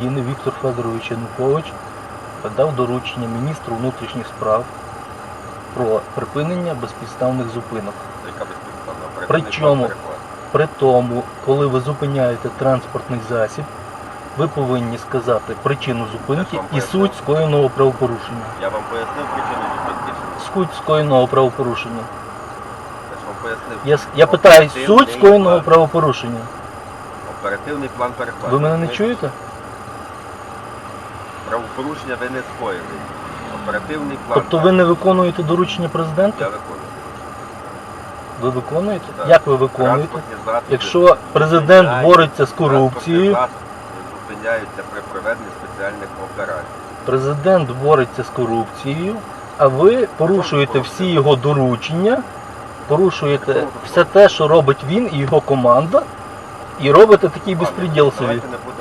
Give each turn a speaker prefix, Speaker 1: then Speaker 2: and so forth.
Speaker 1: України Віктор Федорович Янукович дав доручення міністру внутрішніх справ про припинення безпідставних зупинок.
Speaker 2: Яка безпідставна
Speaker 1: При тому, коли ви зупиняєте транспортний засіб, ви повинні сказати причину зупинки і суть скоєного правопорушення.
Speaker 2: Я вам пояснив причину зупинки.
Speaker 1: Суть скоєного правопорушення.
Speaker 2: Я ж вам пояснив.
Speaker 1: Я, с- я питаю суть скоєного
Speaker 2: план-
Speaker 1: правопорушення.
Speaker 2: Оперативний план перехвату.
Speaker 1: Ви мене не чуєте?
Speaker 2: Правопорушення ви не скоїли. Оперативний план.
Speaker 1: Тобто ви не виконуєте доручення президента?
Speaker 2: Я виконую.
Speaker 1: Ви виконуєте?
Speaker 2: Так.
Speaker 1: Як ви виконуєте?
Speaker 2: Транспортні засоби
Speaker 1: Якщо президент
Speaker 2: зупиняють-
Speaker 1: бореться з корупцією,
Speaker 2: транспортні засоби зупиняються при проведенні спеціальних операцій.
Speaker 1: президент бореться з корупцією, а ви порушуєте всі його доручення, порушуєте все те, що робить він і його команда, і робите такий безпреділ собі.
Speaker 2: Давайте не будемо